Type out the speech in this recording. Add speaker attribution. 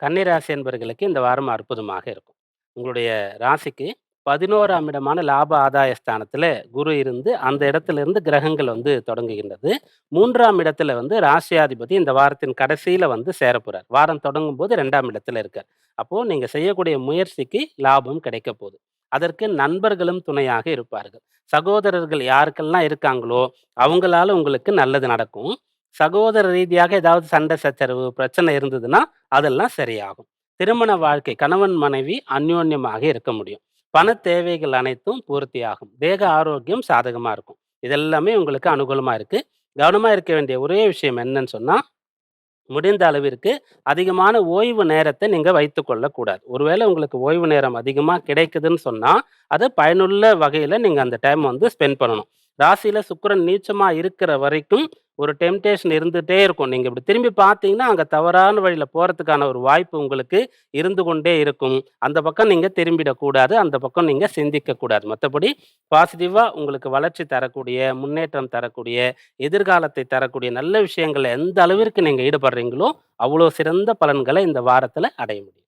Speaker 1: கன்னி ராசி என்பவர்களுக்கு இந்த வாரம் அற்புதமாக இருக்கும். உங்களுடைய ராசிக்கு 11ஆம் இடமான லாப ஆதாய ஸ்தானத்தில் குரு இருந்து, அந்த இடத்துல இருந்து கிரகங்கள் வந்து தொடங்குகின்றது. மூன்றாம் இடத்துல வந்து ராசியாதிபதி இந்த வாரத்தின் கடைசியில வந்து சேரப்போறார். வாரம் தொடங்கும் போது ரெண்டாம் இடத்துல இருக்கார். அப்போ நீங்க செய்யக்கூடிய முயற்சிக்கு லாபம் கிடைக்கப் போகுது. அதற்கு நண்பர்களும் துணையாக இருப்பார்கள். சகோதரர்கள் யாருக்கெல்லாம் இருக்காங்களோ, அவங்களால உங்களுக்கு நல்லது நடக்கும். சகோதர ரீதியாக ஏதாவது சண்டை சச்சரவு, பிரச்சனை இருந்ததுன்னா, அதெல்லாம் சரியாகும். திருமண வாழ்க்கை கணவன், மனைவி அந்யோன்யமாக இருக்க முடியும். பண தேவைகள் அனைத்தும் பூர்த்தியாகும். தேக ஆரோக்கியம் சாதகமாக இருக்கும். இதெல்லாமே உங்களுக்கு அனுகூலமாக இருக்குது கவனமாக இருக்க வேண்டிய ஒரே விஷயம் என்னன்னு சொன்னால் முடிந்த அளவிற்கு அதிகமான ஓய்வு நேரத்தை நீங்கள் வைத்து கொள்ளக்கூடாது. ஒருவேளை உங்களுக்கு ஓய்வு நேரம் அதிகமாக கிடைக்குதுன்னு சொன்னால் அது பயனுள்ள வகையில் நீங்கள் அந்த டைம் வந்து ஸ்பெண்ட் பண்ணணும். ராசியில் சுக்கிரன் நீச்சமாக இருக்கிற வரைக்கும் ஒரு டெம்டேஷன் இருந்துகிட்டே இருக்கும். நீங்கள் இப்படி திரும்பி பார்த்தீங்கன்னா, அங்கே தவறான வழியில் போகிறதுக்கான ஒரு வாய்ப்பு உங்களுக்கு இருந்து கொண்டே இருக்கும். அந்த பக்கம் நீங்கள் திரும்பிடக்கூடாது. அந்த பக்கம் நீங்கள் சிந்திக்கக்கூடாது. மற்றபடி பாசிட்டிவாக உங்களுக்கு வளர்ச்சி தரக்கூடிய, முன்னேற்றம் தரக்கூடிய, எதிர்காலத்தை தரக்கூடிய நல்ல விஷயங்களை எந்த அளவிற்கு நீங்கள் ஈடுபடுறீங்களோ, அவ்வளோ சிறந்த பலன்களை இந்த வாரத்தில் அடைய முடியும்.